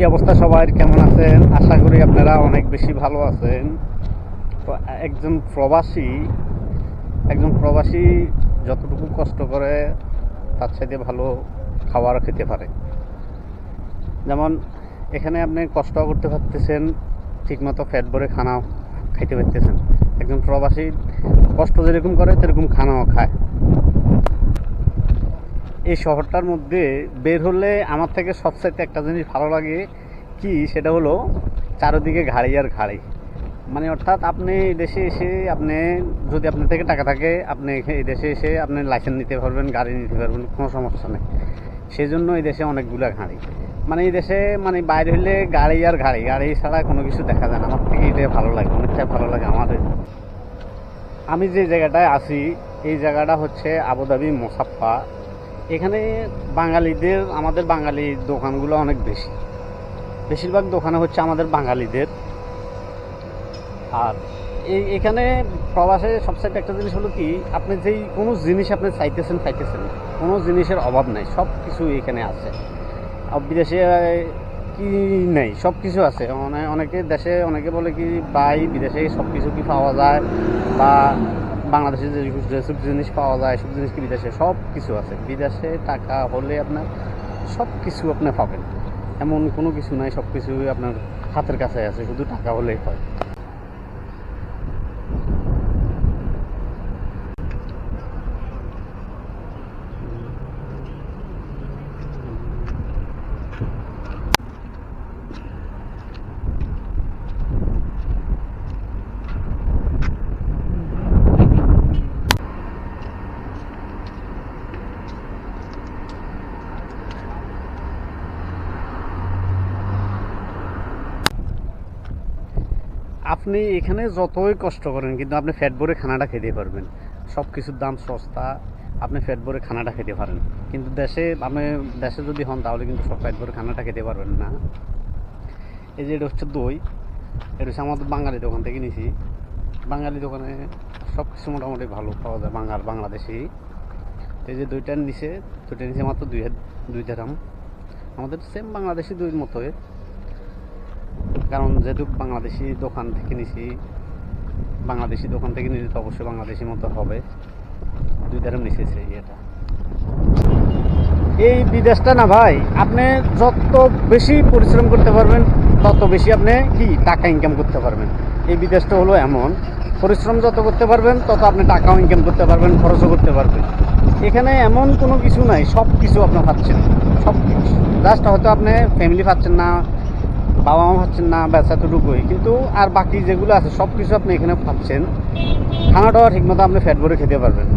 কি অবস্থা সবাই? কেমন আছেন? আশা করি আপনারা অনেক বেশি ভালো আছেন। তো একজন প্রবাসী একজন প্রবাসী যতটুকু কষ্ট করে, তার চাইতে ভালো খাবার খেতে পারে। যেমন, এখানে আপনি কষ্ট করতে পারতেছেন, ঠিকমতো ফ্যাট ভরে খানা খাইতে পারতেছেন। একজন প্রবাসী কষ্ট যেরকম করে সেরকম খানাও খায়। এই শহরটার মধ্যে বের হলে আমার থেকে সবচাইতে একটা জিনিস ভালো লাগে কি? সেটা হলো চারিদিকে ঘাড়ি আর ঘাড়ি। মানে অর্থাৎ আপনি দেশে এসে আপনি যদি আপনার থেকে টাকা থাকে, আপনি এই দেশে এসে আপনি লাইসেন্স নিতে পারবেন, গাড়ি নিতে পারবেন, কোনো সমস্যা নেই। সেই জন্য এই দেশে অনেকগুলো ঘাড়ি। মানে এই দেশে মানে বাইরে হলে গাড়ি আর ঘাড়ি। গাড়ি ছাড়া কোনো কিছু দেখা যায় না। আমার থেকে এটা ভালো লাগে, অনেকটাই ভালো লাগে আমাদের। আমি যে জায়গাটায় আছি, এই জায়গাটা হচ্ছে আবুধাবি মোসাফা এখানে বাঙালিদের, আমাদের বাঙালি দোকানগুলো অনেক বেশি। বেশিরভাগ দোকানে হচ্ছে আমাদের বাঙালিদের। আর এই এখানে প্রবাসে সবচেয়ে একটা জিনিস হলো কি, আপনি যেই কোনো জিনিস আপনি চাইতেছেন খাইতেছেন কোনো জিনিসের অভাব নাই সব কিছু এখানে আছে। আর বিদেশে কি নেই সব কিছু আছে। মানে অনেকে দেশে অনেকে বলে কি, ভাই, বিদেশে সব কিছু কি পাওয়া যায়? বা বাংলাদেশে যে যেসব জিনিস পাওয়া যায় সব জিনিস কি বিদেশে? সব কিছু আছে। বিদেশে টাকা হলে আপনার সব কিছু আপনি পাবেন। এমন কোনো কিছু নাই সব কিছুই আপনার হাতের কাছে আছে। শুধু টাকা হলেই হয়। আপনি এখানে যতই কষ্ট করেন, কিন্তু আপনি ফ্যাট ভরে খানাটা খেতে পারবেন। সব কিছুর দাম সস্তা, আপনি ফ্যাট ভরে খানাটা খেতে পারেন। কিন্তু দেশে, আপনি দেশে যদি হন, তাহলে কিন্তু সব ফ্যাট ভরে খানাটা খেতে পারবেন না। এই যে এটা হচ্ছে দই, এটা হচ্ছে আমাদের বাঙালি দোকান থেকে নিছি। বাঙালি দোকানে সব কিছু মোটামুটি ভালো পাওয়া যায়, বাঙাল, বাংলাদেশি। এই যে দুইটার নিচে দুইটার নিচে মাত্র দুই দুই দাম আমাদের সেম বাংলাদেশি দুইয়ের মতোই। কারণ যেহেতু বাংলাদেশি দোকান থেকে নিছি, বাংলাদেশি দোকান থেকে নিলে তো অবশ্যই বাংলাদেশি মতো হবে। দুই ধারে মিশেছে এটা। এই বিদেশটা না ভাই, আপনি যত বেশি পরিশ্রম করতে পারবেন, তত বেশি আপনি কি টাকা ইনকাম করতে পারবেন। এই বিদেশটা হলো এমন, পরিশ্রম যত করতে পারবেন, তত আপনি টাকাও ইনকাম করতে পারবেন, খরচও করতে পারবেন। এখানে এমন কোনো কিছু নাই সব কিছু আপনি পাচ্ছেন সব কিছু জাস্ট হয়তো আপনি ফ্যামিলি পাচ্ছেন না বাবা মা পাচ্ছেন না, ব্যবসা এতটুকুই কিন্তু আর বাকি যেগুলো আছে সব কিছু আপনি এখানে পাচ্ছেন। খানাটাও ঠিকমতো আপনি ফ্যাট ভরে খেতে পারবেন।